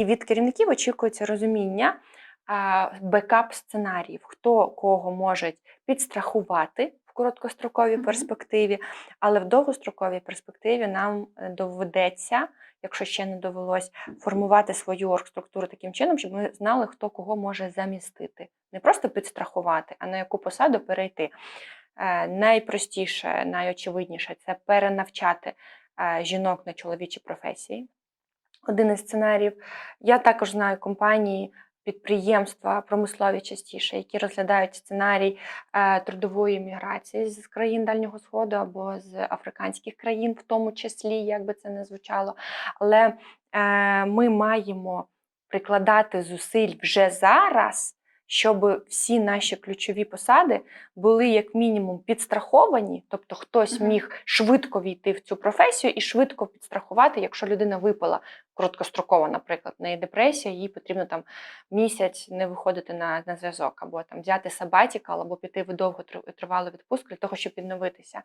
І від керівників очікується розуміння бекап сценаріїв, хто кого може підстрахувати в короткостроковій Мгм. перспективі, але в довгостроковій перспективі нам е, доведеться, якщо ще не довелось, формувати свою оргструктуру таким чином, щоб ми знали, хто кого може замістити. Не просто підстрахувати, а на яку посаду перейти. Е, Найпростіше, найочевидніше це перенавчати е, жінок на чоловічі професії. Один із сценаріїв. Я також знаю компанії, підприємства, промислові частіше, які розглядають сценарій е, трудової міграції з країн Дальнього Сходу або з африканських країн, в тому числі, як би це не звучало. Але е, ми маємо прикладати зусиль вже зараз, щоб всі наші ключові посади були як мінімум підстраховані, тобто хтось міг швидко війти в цю професію і швидко підстрахувати, якщо людина випала короткостроково, наприклад, неї депресія, їй потрібно там місяць не виходити на, на зв'язок, або там взяти сабатікал, або піти в довготривалу відпустку для того, щоб відновитися.